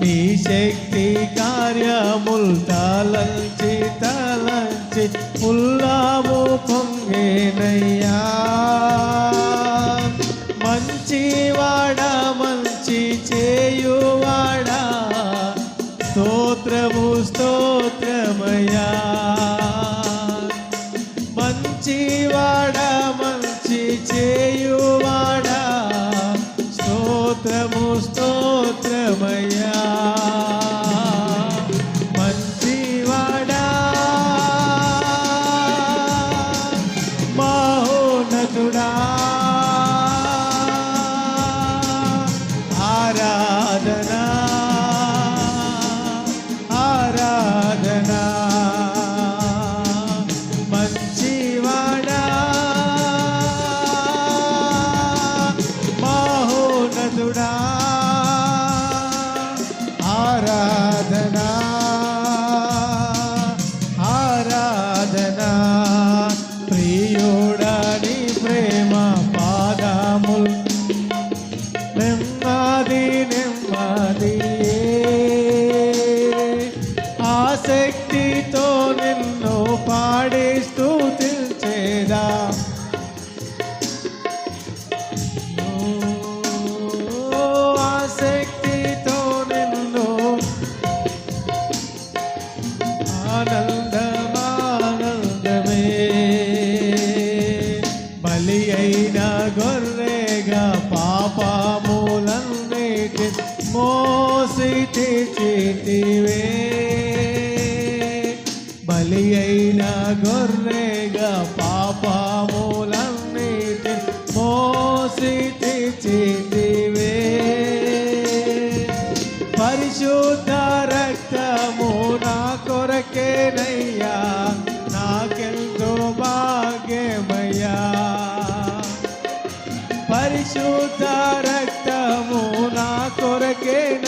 నీ శక్తి కార్యముల్ తలంచి తలంచి ఉల్లాము పొంగేనయ్యా మంచివాడా మంచి చేయువాడా. స్తోత్రము స్తో మహోన్నతుడా ఆరాధనా. ఆరాధనా. ప్రియుడని ప్రేమ పాదముల్. నెమ్మది నెమ్మది. మోసి తీర్చితివే బలి అయిన గొర్రెగా పాపములన్నిటి మోసి చేతివే పరిశుద్ధ రక్తము నా కొరకేనయ్యా నాకెంతో భాగ్యమయ్యా. పరిశుద్ధ రక్తము నా కొరకేనయ్యా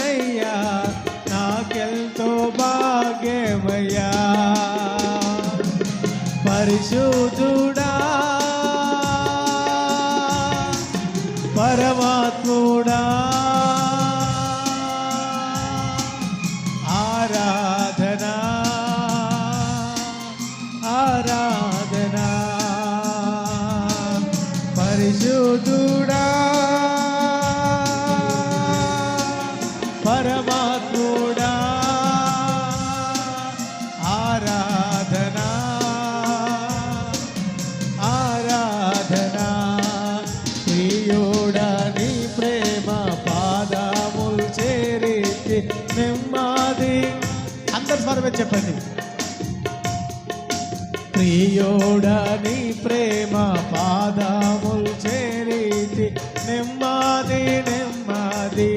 భాగ్యమయ్యా పరిశుద్ధుడా. పరమాత్ముడా. నెమ్మది అందరి స్వరమే చెప్పండి. ప్రియోడని ప్రేమ పాదములు చేరితి నెమ్మది నెమ్మది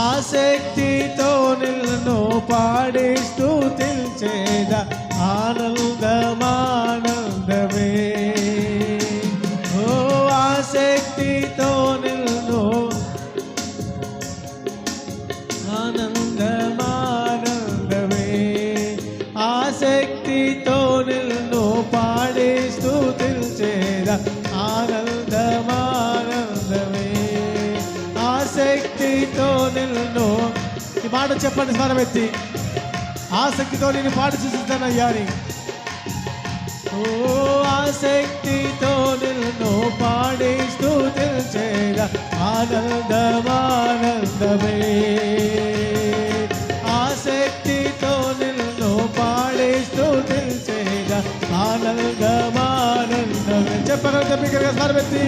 ఆసక్తితో నిన్ను పాడిస్తూ తెలిచేద ఆనందమానం ఆనందమానందమే. ఆసక్తితో నిన్ను పాడి స్థుతించేద ఆనందమానందమే. ఆసక్తితో నిన్ను ఈ మాట చెప్పండి స్వరమెత్తి. ఆసక్తితో నేను పాడి చూస్తానయ్యాని ఓ ఆసక్తితో నిన్ను పాడి స్థుతించేద ఆనందమానందమే. ఆనందమానందమే చెప్పగల బిగ్గరగా స్వరమెత్తి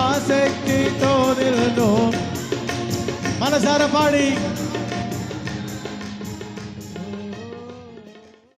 ఆసక్తితో నిన్ను మనసార పాడి